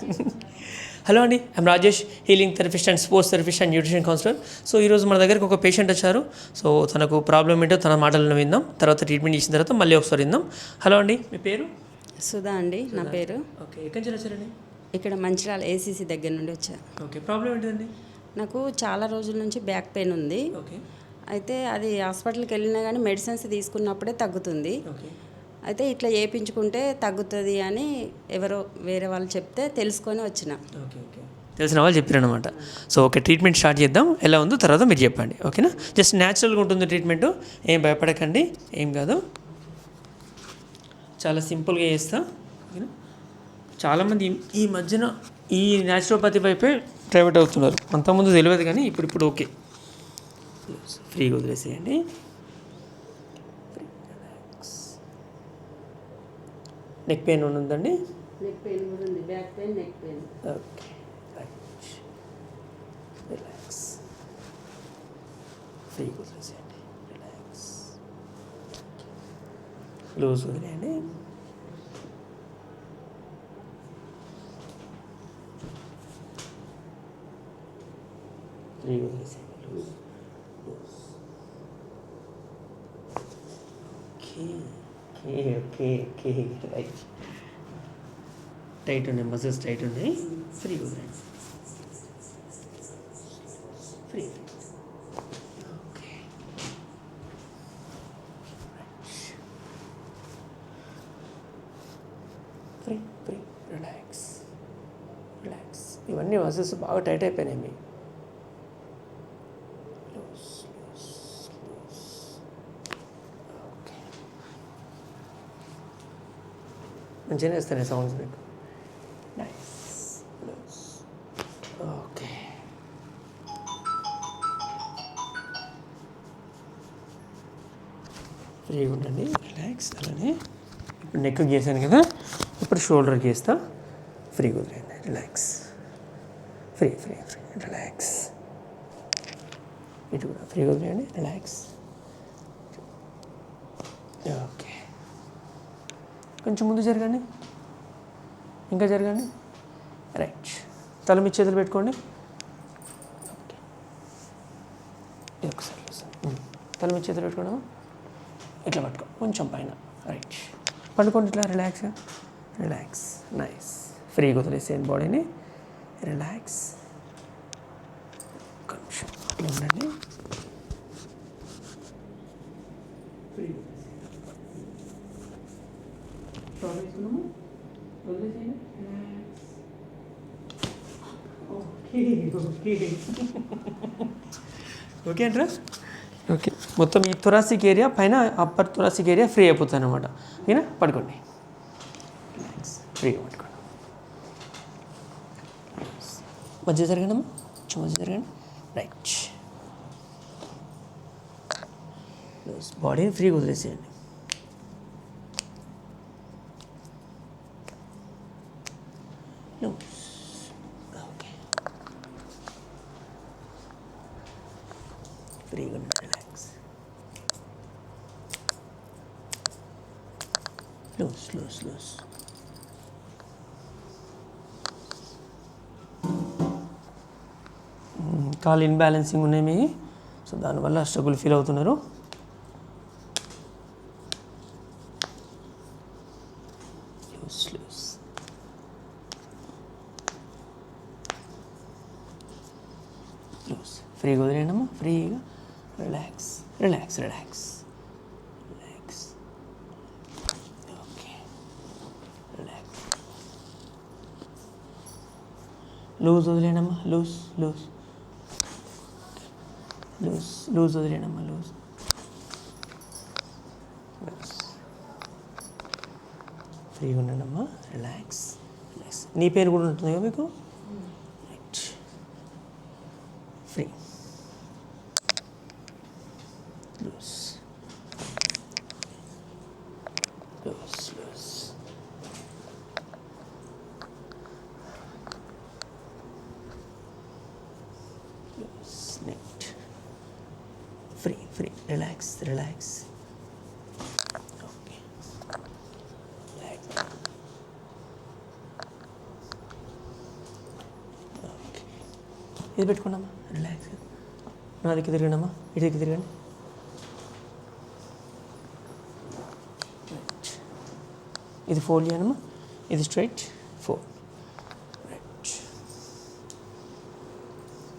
Hello అండి I'm Rajesh healing therapist and sports therapist and nutrition counsellor so ఈరోజు మన దగ్గరకు ఒక పేషెంట్ వచ్చారు. సో తనకు ప్రాబ్లం ఏంటో తన మాటలను విందాం. తర్వాత ట్రీట్మెంట్ ఇచ్చిన తర్వాత మళ్ళీ ఒకసారి విందాం. హలో అండి మీ పేరు? సుధా అండి నా పేరు. ఓకే ఎక్కడి నుంచి వచ్చారండి? ఇక్కడ మంచిర్యాల ఏసీసీ దగ్గర నుండి వచ్చా. ఓకే ప్రాబ్లం ఏంటిదండి? నాకు చాలా రోజుల నుంచి బ్యాక్ పెయిన్ ఉంది. ఓకే అయితే అది హాస్పిటల్కి వెళ్ళినా కానీ మెడిసిన్స్ తీసుకున్నప్పుడే తగ్గుతుంది. ఓకే అయితే ఇట్లా చేయించుకుంటే తగ్గుతుంది అని ఎవరో వేరే వాళ్ళు చెప్తే తెలుసుకొని వచ్చిన. Okay okay. తెలిసిన వాళ్ళు చెప్పారనమాట సో ఓకే ట్రీట్మెంట్ స్టార్ట్ చేద్దాం. ఎలా ఉందో తర్వాత మీరు చెప్పండి. ఓకేనా? జస్ట్ న్యాచురల్గా ఉంటుంది ట్రీట్మెంట్. ఏం భయపడకండి. ఏం కాదు. చాలా సింపుల్గా చేస్తా. ఓకేనా? చాలామంది ఈ- ఈ మధ్యన ఈ న్యాచురోపతి వైపే ప్రైవేట్ అవుతున్నారు. అంతకుముందు తెలియదు కానీ ఇప్పుడు ఇప్పుడు ఓకే. ఫ్రీగా వదిలేసేయండి. నెక్ పెయిన్ ఉందండి? నెక్ పెయిన్ కూడా ఉంది. Back pain neck pain okay relax ఫ్రీగా వదిలేసేయండి రిలాక్స్ లూజ్ వదిలేయండి. ఫ్రీగా వదిలేసేయండి. Loose loose okay okay okay okay right tight ఉన్నాయి మజిల్స్ టైట్ ఉన్నాయి ఫ్రీ ఉన్నాయి free okay free free relax relax ఇవన్నీ మజిల్స్ బాగా టైట్ అయిపోయినాయి మీ. లూస్ లూస్ సాంగ్స్ మంచిగానే సౌండ్స్ మీకు. ఫ్రీగా ఉండండి రిలాక్స్ అలానే ఇప్పుడు నెక్ చేశాను కదా ఇప్పుడు షోల్డర్ చేస్తా ఫ్రీగా కుదిరింది relax free free free relax ఇటు కూడా ఫ్రీగా కుదిరేయండి రిలాక్స్ ఓకే కొంచెం ముందు జరగండి. ఇంకా జరగండి. రైట్ తల మీ చేతులు పెట్టుకోండి. ఓకే ఒకసారి తల మీ చేతులు పెట్టుకోండి. ఇట్లా పట్టుకో. కొంచెం పైన. రైట్ పండుకోండి ఇట్లా రిలాక్స్గా రిలాక్స్ నైస్ ఫ్రీగా వదిలేసేయండి బాడీని రిలాక్స్ కొంచెం అట్లా ఉండండి. ఓకే ఓకే ఓకే అంటారా ఓకే. మొత్తం ఈ థొరాసిక్ ఏరియా పైన అప్పర్ థొరాసిక్ ఏరియా ఫ్రీ అయిపోతుంది అనమాట ఓకేనా పడుకోండి. ఫ్రీగా పడుకోండి. మధ్య జరగండి కొంచెం మధ్య జరగండి. రైట్ బాడీని ఫ్రీగా వదిలేసేయండి. ఓకే ఫ్రీగా ఉండండి రిలాక్స్ los, los, los. కాల్ ఇన్బ్యాలెన్సింగ్ ఉన్నాయి మీ. సో దానివల్ల స్ట్రగుల్ ఫీల్ అవుతున్నారు. లూస్ ఫ్రీగా వదిలేయండి అమ్మా. ఫ్రీగా relax relax relax okay relax loose వదిలేనమ్మా loose loose. Loose loose వదిలేనమ్మా లూజ్. ఫ్రీగా ఉండనమ్మా రిలాక్స్ రిలాక్స్ నీ పేరు కూడా ఉంటుంది కదా మీకు? Right free loose loose loose loose net free free relax relax okay ఇది పెట్టుకున్నామా? రిలాక్స్ నా దగ్గర తిరగండమ్మా. ఇటు తిరగండి. ఇది ఫోల్డ్ చేయనమ్మా. ఇది స్ట్రైట్ ఫోర్ రైట్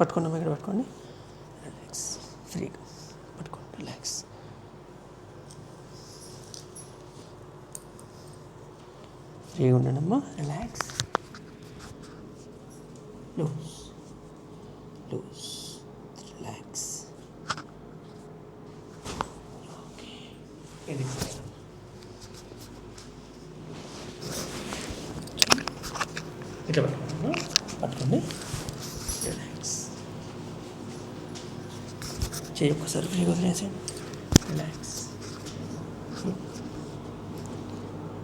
పట్టుకున్నామా? ఇక్కడ పట్టుకోండి. రిలాక్స్ ఫ్రీగా రిలాక్స్ ఫ్రీగా ఉండనమ్మా. Relax loose loose relax okay ఇది ఇట్లా పట్టుకోండి పట్టుకోండి రిలాక్స్ చేయి ఒక్కసారి ఫ్రీగా వదిలేసేయండి రిలాక్స్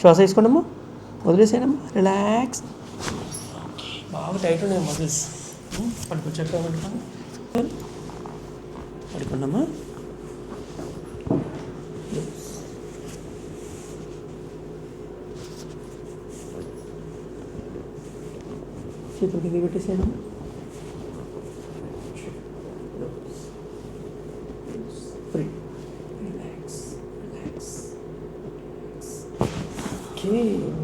శ్వాస తీసుకోండమ్మా. వదిలేసేయడమ్మా రిలాక్స్ బాగా టైట్ ఉన్నాయి మజిల్స్ పడుకో చక్కగా పడుకోండి పడుకోండమ్మా. చేతులు కింద free relax relax okay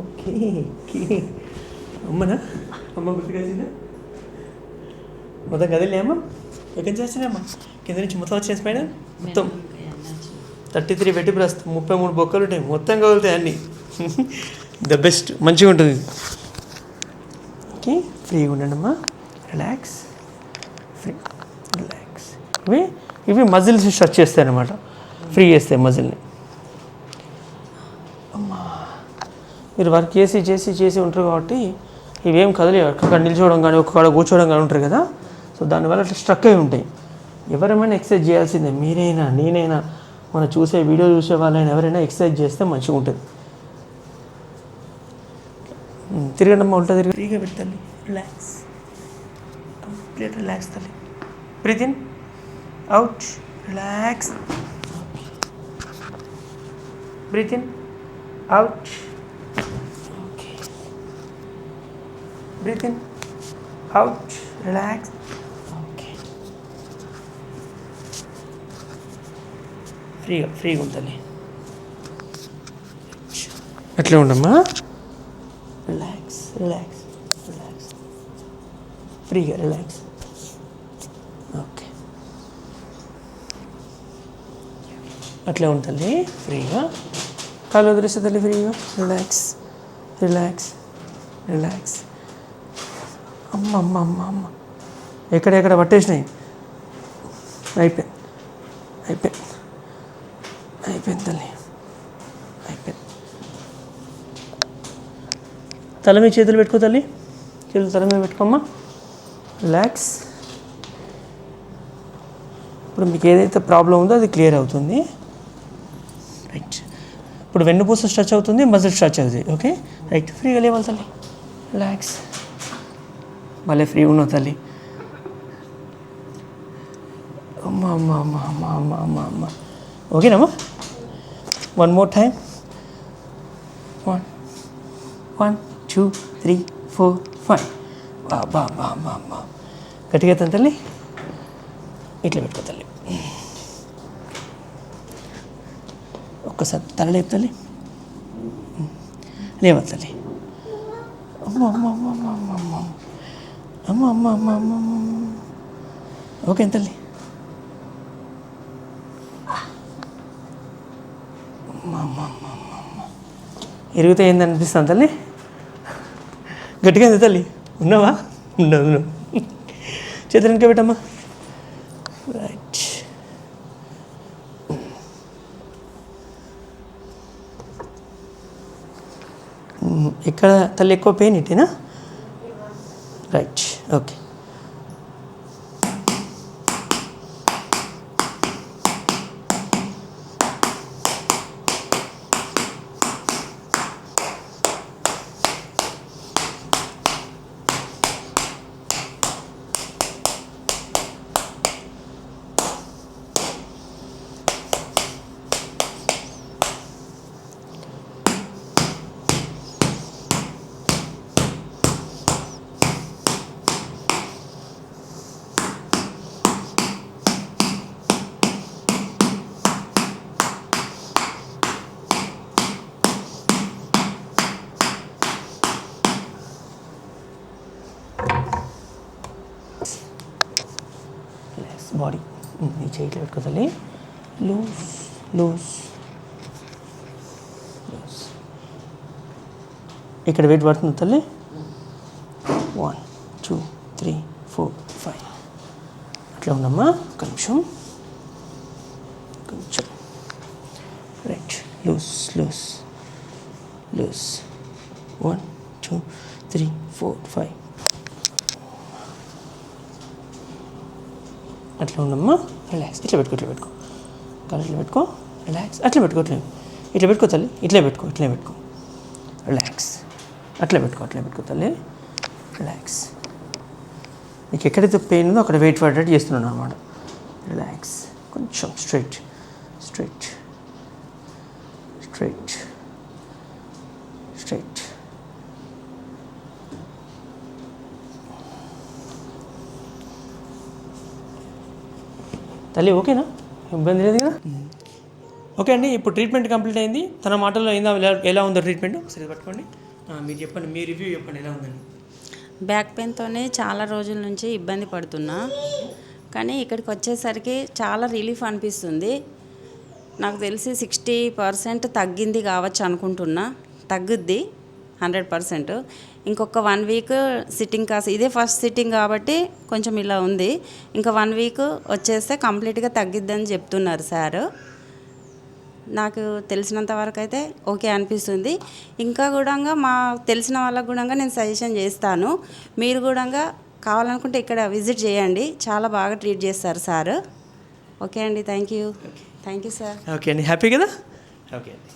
okay okay అమ్మనా? అమ్మ గుర్తుకొచ్చిందా మొత్తం కదిలే అమ్మ? ఎక్కడి నుంచి వచ్చినాయమ్మా కింద నుంచి మొత్తం వచ్చేసి పైన? మొత్తం థర్టీ త్రీ పెట్టి ప్రస్తుతం ముప్పై మూడు బొక్కలు ఉంటాయి. మొత్తం కదులుతాయి అన్నీ. ద బెస్ట్ మంచిగా ఉంటుంది. ఓకే ఫ్రీగా ఉండండి అమ్మా. రిలాక్స్ ఫ్రీ రిలాక్స్ ఇవి ఇవి మజిల్స్ స్ట్రెచ్ చేస్తాయి అనమాట ఫ్రీ చేస్తాయి మజిల్ని మీరు వర్క్ చేసి చేసి చేసి ఉంటారు కాబట్టి ఇవేం కదలేవు. అక్కడ నిల్చోవడం కానీ ఒక్కడ కూర్చోవడం కానీ ఉంటారు కదా. సో దానివల్ల అట్లా స్ట్రక్ అయి ఉంటాయి. ఎవరైనా ఎక్సర్సైజ్ చేయాల్సిందే. మీరైనా నేనైనా మనం చూసే వీడియో చూసే వాళ్ళైనా ఎవరైనా ఎక్సర్సైజ్ చేస్తే మంచిగా ఉంటుంది. తిరగండి అమ్మ ఉల్టా తిరిగి. ఫ్రీగా పెట్టాలి రిలాక్స్ కంప్లీట్ రిలాక్స్ తల్లి. Breathe in out relax breathe in out breathe in out relax okay ఫ్రీగా ఫ్రీగా ఉంటుంది అట్లే ఉండమ్మా? రిలాక్స్ రిలాక్స్ రిలాక్స్ ఫ్రీగా రిలాక్స్ ఓకే అట్లే ఉంటుంది ఫ్రీగా కాలు వదిలేస్తే తల్లి ఫ్రీగా రిలాక్స్ రిలాక్స్ రిలాక్స్ అమ్మ అమ్మ అమ్మ అమ్మ ఎక్కడెక్కడ పట్టేసినాయి? అయిపోయింది. అయిపోయింది. అయిపోయింది తల్లి. అయిపోయింది. తల మీద చేతులు పెట్టుకో తల్లి. చేతులు తల మీద పెట్టుకోమ్మా. రిలాక్స్ ఇప్పుడు మీకు ఏదైతే ప్రాబ్లం ఉందో అది క్లియర్ అవుతుంది. రైట్ ఇప్పుడు వెన్నుపూస స్ట్రెచ్ అవుతుంది మజిల్ స్ట్రెచ్ అవుతుంది. ఓకే రైట్ ఫ్రీగా లేవాలి తల్లి. రిలాక్స్ भले फ्री हूँ नथली ओके ना one more time one one two three four five बा బా బా బా అమ్మ అమ్మ అమ్మ అమ్మ అమ్మ ఓకే తల్లి. ఇరిగితే ఏంది అనిపిస్తుంది తల్లి? గట్టిగా ఉంది తల్లి. ఉన్నావా? ఉన్నావు చేతులు ఇంకా పెట్టమ్మా. రైట్ ఇక్కడ తల్లి ఎక్కువ పెయిన్ ఇట్టేనా? right okay. బాడీ నీ చేయిట్లో పెట్టుకో లూజ్ లూస్ లూస్ లూస్ ఇక్కడ వెయిట్ పడుతుంది తల్లి? One two three four five అట్లా ఉందమ్మా. ఒక నిమిషం. కొంచెం. Right loose loose loose one two three four five అట్లా ఉండమ్మా రిలాక్స్ ఇట్లా పెట్టుకో ఇట్లా పెట్టుకో. కాలు ఇట్లా పెట్టుకో రిలాక్స్ అట్లా పెట్టుకో ఇట్లా ఇట్లా పెట్టుకో తల్లి ఇట్లా పెట్టుకో ఇట్లా పెట్టుకో. రిలాక్స్ అట్లా పెట్టుకో అట్లా పెట్టుకో తల్లి రిలాక్స్ నీకు ఎక్కడైతే పెయిన్ ఉందో అక్కడ వెయిట్ పడేటట్టు చేస్తున్నాను అనమాట రిలాక్స్ కొంచెం స్ట్రైట్ స్ట్రైట్ స్ట్రైట్ తల్లి ఓకేనా? ఇబ్బంది లేదు కదా? ఓకే అండి ఇప్పుడు ట్రీట్మెంట్ కంప్లీట్ అయింది. తన మాటల్లో అయిందా ఎలా- ఉందో ట్రీట్మెంట్ సరే పట్టుకోండి. మీరు చెప్పండి మీ రివ్యూ చెప్పండి ఎలా ఉందండి? బ్యాక్ పెయిన్తోనే చాలా రోజుల నుంచి ఇబ్బంది పడుతున్నా. కానీ ఇక్కడికి వచ్చేసరికి చాలా రిలీఫ్ అనిపిస్తుంది. నాకు తెలిసి సిక్స్టీ పర్సెంట్ తగ్గింది కావచ్చు అనుకుంటున్నా. తగ్గుద్ది హండ్రెడ్ పర్సెంట్ ఇంకొక వన్ వీక్ సిట్టింగ్ కాస్త ఇదే ఫస్ట్ సిట్టింగ్ కాబట్టి కొంచెం ఇలా ఉంది. ఇంకా వన్ వీక్ వచ్చేస్తే కంప్లీట్గా తగ్గిద్దని చెప్తున్నారు సార్. నాకు తెలిసినంత వరకు అయితే ఓకే అనిపిస్తుంది. ఇంకా కూడా మా తెలిసిన వాళ్ళకు కూడా నేను సజెషన్ చేస్తాను. మీరు కూడా కావాలనుకుంటే ఇక్కడ విజిట్ చేయండి. చాలా బాగా ట్రీట్ చేస్తారు సార్. ఓకే అండి. Thank you thank you sir okay అండి. హ్యాపీ కదా? ఓకే అండి.